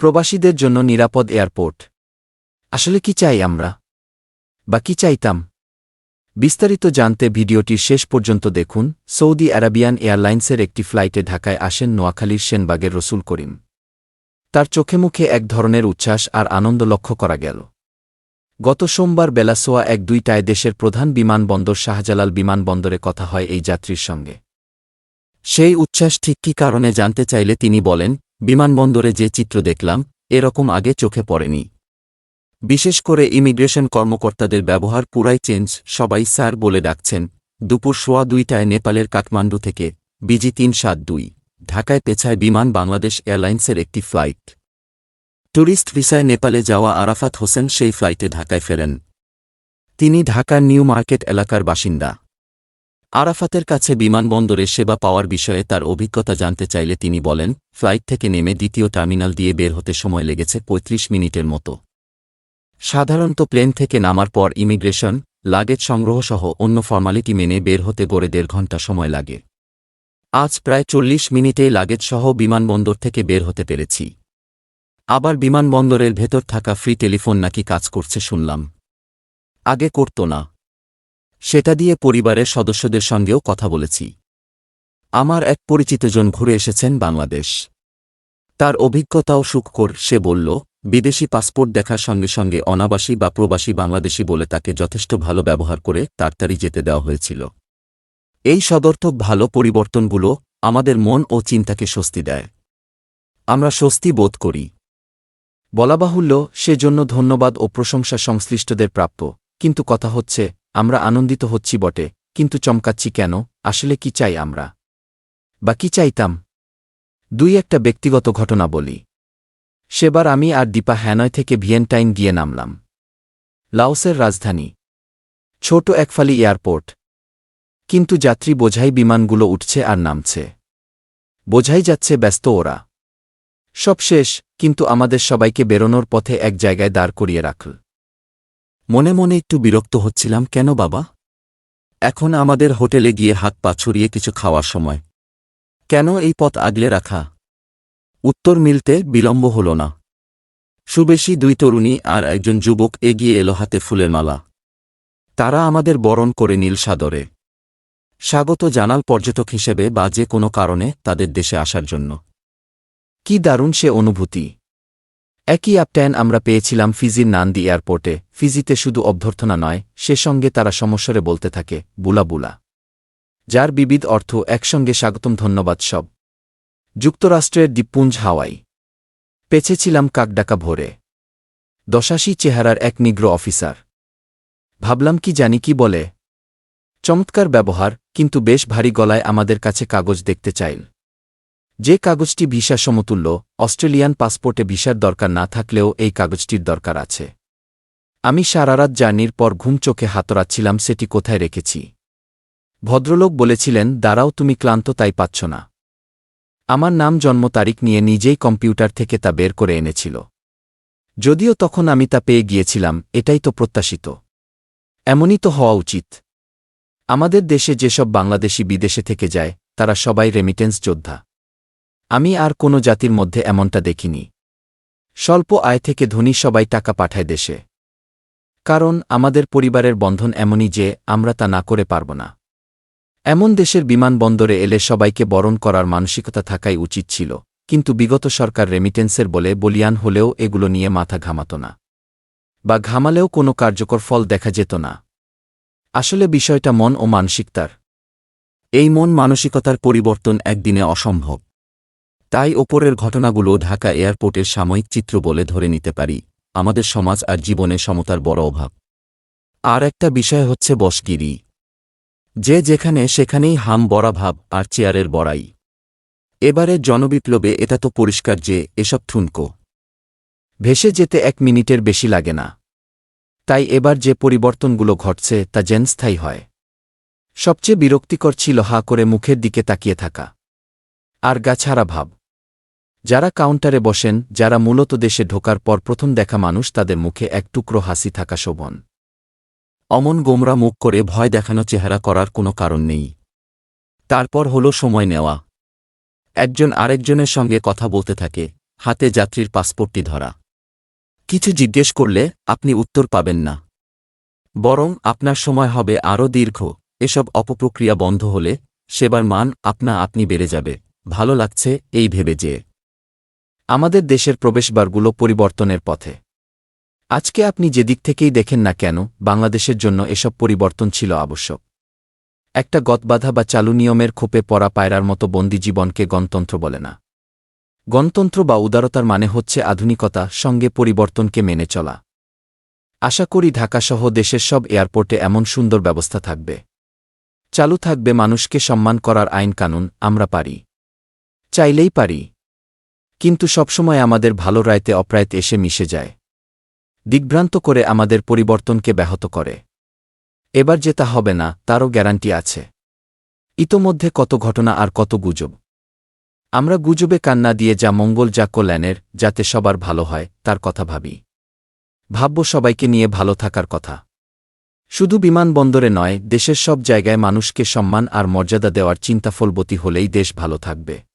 প্রবাসীদের জন্য নিরাপদ এয়ারপোর্ট। আসলে কি চাই আমরা? বা কি চাইতাম? বিস্তারিত জানতে ভিডিওটির শেষ পর্যন্ত দেখুন, সৌদি আরাবিয়ান এয়ারলাইন্সের একটি ফ্লাইটে ঢাকায় আসেন নোয়াখালীর সেনবাগের রসুল করিম। তার চোখে মুখে এক ধরনের উচ্ছ্বাস আর আনন্দ লক্ষ্য করা গেল। গত সোমবার বেলা সোয়া এক দুইটায় দেশের প্রধান বিমানবন্দর শাহজালাল বিমানবন্দরে কথা হয় এই যাত্রীর সঙ্গে। সেই উচ্ছ্বাস ঠিক কী কারণে জানতে চাইলে তিনি বলেন বিমানবন্দরে যে চিত্র দেখলাম, এরকম আগে চোখে পড়েনি। বিশেষ করে ইমিগ্রেশন কর্মকর্তাদের ব্যবহার পুরাই চেঞ্জ, সবাই স্যার বলে ডাকছেন, দুপুর সোয়া দুইটায় নেপালের কাঠমান্ডু থেকে, বিজি তিন সাত দুই, ঢাকায় পেছায় বিমান বাংলাদেশ এয়ারলাইন্সের একটি ফ্লাইট। ট্যুরিস্ট ভিসায় নেপালে যাওয়া আরাফাত হোসেন সেই ফ্লাইটে ঢাকায় ফেরেন। তিনি ঢাকার নিউ মার্কেট এলাকার বাসিন্দা। আরাফাতের কাছে বিমানবন্দরে সেবা পাওয়ার বিষয়ে তার অভিজ্ঞতা জানতে চাইলে তিনি বলেন, ফ্লাইট থেকে নেমে দ্বিতীয় টার্মিনাল দিয়ে বের হতে সময় লেগেছে ৩৫ মিনিটের মতো। সাধারণত প্লেন থেকে নামার পর ইমিগ্রেশন, লাগেজ সংগ্রহসহ অন্য ফর্মালিটি মেনে বের হতে গড়ে দেড় ঘণ্টা সময় লাগে। আজ প্রায় চল্লিশ মিনিটেই লাগেজসহ বিমানবন্দর থেকে বের হতে পেরেছি। আবার বিমানবন্দরের ভেতর থাকা ফ্রি টেলিফোন নাকি কাজ করছে শুনলাম। আগে করত না। সেটা দিয়ে পরিবারের সদস্যদের সঙ্গেও কথা বলেছি। আমার এক পরিচিতজন ঘুরে এসেছেন বাংলাদেশ। তার অভিজ্ঞতাও সুখকর, সে বলল, বিদেশি পাসপোর্ট দেখার সঙ্গে সঙ্গে অনাবাসী বা প্রবাসী বাংলাদেশি বলে তাকে যথেষ্ট ভালো ব্যবহার করে তাড়াতাড়ি যেতে দেওয়া হয়েছিল। এই সদর্থক ভালো পরিবর্তনগুলো আমাদের মন ও চিন্তাকে স্বস্তি দেয়। আমরা স্বস্তি বোধ করি। বলা বাহুল্য, সেজন্য ধন্যবাদ ও প্রশংসা সংশ্লিষ্টদের প্রাপ্য। কিন্তু কথা হচ্ছে আমরা আনন্দিত হচ্ছি বটে, কিন্তু চমকাচ্ছি কেন, আসলে কি চাই আমরা? বা কি চাইতাম? দুই একটা ব্যক্তিগত ঘটনা বলি। সেবার আমি আর দীপা হ্যানয় থেকে ভিয়েন্টাইন গিয়ে নামলাম। লাওসের রাজধানী। ছোট একফালি এয়ারপোর্ট। কিন্তু যাত্রী বোঝাই বিমানগুলো উঠছে আর নামছে। বোঝাই যাচ্ছে ব্যস্ত ওরা। সব শেষ, কিন্তু আমাদের সবাইকে বেরোনোর পথে এক জায়গায় দাঁড় করিয়ে রাখল। মনে মনে একটু বিরক্ত হচ্ছিলাম, কেন বাবা? এখন আমাদের হোটেলে গিয়ে হাত পা ছড়িয়ে কিছু খাওয়ার সময়। কেন এই পথ আগলে রাখা? উত্তর মিলতে বিলম্ব হল না। সুবেশী দুই তরুণী আর একজন যুবক এগিয়ে এলো হাতে ফুলের মালা। তারা আমাদের বরণ করে নীল সাদরে। স্বাগত জানাল পর্যটক হিসেবে বা যে কোনো কারণে তাদের দেশে আসার জন্য। কি দারুণ সে অনুভূতি। একই আপট্যান আমরা পেয়েছিলাম ফিজির নান্দি এয়ারপোর্টে। ফিজিতে শুধু অভ্যর্থনা নয়, সে সঙ্গে তারা সমস্বরে বলতে থাকে, বুলা বুলা। যার বিবিধ অর্থ, একসঙ্গে স্বাগতম, ধন্যবাদ সব। যুক্তরাষ্ট্রের দ্বীপপুঞ্জ, হাওয়াই। পেছেছিলাম কাকডাকা ভোরে। দশাশি চেহারার এক নিগ্র অফিসার। ভাবলাম, কি জানি কি বলে? চমৎকার ব্যবহার, কিন্তু বেশ ভারী গলায় আমাদের কাছে কাগজ দেখতে চাইল। যে কাগজটি ভিসা সমতুল্য, অস্ট্রেলিয়ান পাসপোর্টে ভিসার দরকার না থাকলেও এই কাগজটির দরকার আছে। আমি সারারাত জার্নির পর ঘুম চোখে হাতরাচ্ছিলাম সেটি কোথায় রেখেছি? ভদ্রলোক বলেছিলেন, দাঁড়াও, তুমি ক্লান্ত, তাই পাচ্ছ না। আমার নাম, জন্ম তারিখ নিয়ে নিজেই কম্পিউটার থেকে তা বের করে এনেছিল। যদিও তখন আমি তা পেয়ে গিয়েছিলাম, এটাই তো প্রত্যাশিত। এমনই তো হওয়া উচিত। আমাদের দেশে যেসব বাংলাদেশি বিদেশে থেকে যায়, তারা সবাই রেমিটেন্স যোদ্ধা। আমি আর কোনো জাতির মধ্যে এমনটা দেখিনি। স্বল্প আয় থেকে ধনী সবাই টাকা পাঠায় দেশে। কারণ আমাদের পরিবারের বন্ধন এমনই যে, আমরা তা না করে পারব না। এমন দেশের বিমানবন্দরে এলে সবাইকে বরণ করার মানসিকতা থাকাই উচিত ছিল, কিন্তু বিগত সরকার রেমিটেন্সের বলে বলিয়ান হলেও এগুলো নিয়ে মাথা ঘামাত না। বা ঘামালেও কোনো কার্যকর ফল দেখা যেত না। আসলে বিষয়টা মন ও মানসিকতার। এই মন মানসিকতার পরিবর্তন একদিনে অসম্ভব। তাই ওপরের ঘটনাগুলো ঢাকা এয়ারপোর্টের সাময়িক চিত্র বলে ধরে নিতে পারি, আমাদের সমাজ আর জীবনে সমতার বড় অভাব। আর একটা বিষয় হচ্ছে বসগিরি। যে যেখানে সেখানেই হাম বড়া ভাব আর চেয়ারের বড়াই। এবারে জনবিপ্লবে এটা তো পরিষ্কার যে এসব ঠুনকো। ভেসে যেতে এক মিনিটের বেশি লাগে না। তাই এবার যে পরিবর্তনগুলো ঘটছে তা জেনস্থায়ী হয়। সবচেয়ে বিরক্তিকর ছিল হা করে মুখের দিকে তাকিয়ে থাকা। আর গাছাড়া ভাব। যারা কাউন্টারে বসেন, যারা মূলত দেশে ঢোকার পর প্রথম দেখা মানুষ, তাদের মুখে এক টুকরো হাসি থাকা শোভন। অমন গোমরা মুখ করে ভয় দেখানো চেহারা করার কোনো কারণ নেই। তারপর হল সময় নেওয়া। একজন আরেকজনের সঙ্গে কথা বলতে থাকে, হাতে যাত্রীর পাসপোর্টটি ধরা। কিছু জিজ্ঞেস করলে, আপনি উত্তর পাবেন না। বরং আপনার সময় হবে আরও দীর্ঘ। এসব অপপ্রক্রিয়া বন্ধ হলে, সেবার মান আপনা আপনি বেড়ে যাবে। ভালো লাগছে এই ভেবে যে আমাদের দেশের প্রবেশবারগুলো পরিবর্তনের পথে। আজকে আপনি যেদিক থেকেই দেখেন না কেন, বাংলাদেশের জন্য এসব পরিবর্তন ছিল আবশ্যক। একটা গতবাধা বা চালু নিয়মের খোপে পড়া পায়রার মতো বন্দি জীবনকে গণতন্ত্র বলে না। গণতন্ত্র বা উদারতার মানে হচ্ছে আধুনিকতা, সঙ্গে পরিবর্তনকে মেনে চলা। আশা করি ঢাকাসহ দেশের সব এয়ারপোর্টে এমন সুন্দর ব্যবস্থা থাকবে। চালু থাকবে মানুষকে সম্মান করার আইন কানুন, আমরা পারি। চাইলেই পারি। কিন্তু সবসময় আমাদের ভালো রায়তে অপ্রায়তে এসে মিশে যায়। দিগ্ভ্রান্ত করে আমাদের পরিবর্তনকে ব্যাহত করে। এবার যে তা হবে না, তারও গ্যারান্টি আছে। ইতোমধ্যে কত ঘটনা আর কত গুজব। আমরা গুজবে কান্না দিয়ে যা মঙ্গল, যা কল্যাণের, যাতে সবার ভালো হয়, তার কথা ভাবি। ভাব্য সবাইকে নিয়ে ভালো থাকার কথা। শুধু বিমানবন্দরে নয়, দেশের সব জায়গায় মানুষকে সম্মান আর মর্যাদা দেওয়ার চিন্তাফলবতী হলেই দেশ ভালো থাকবে।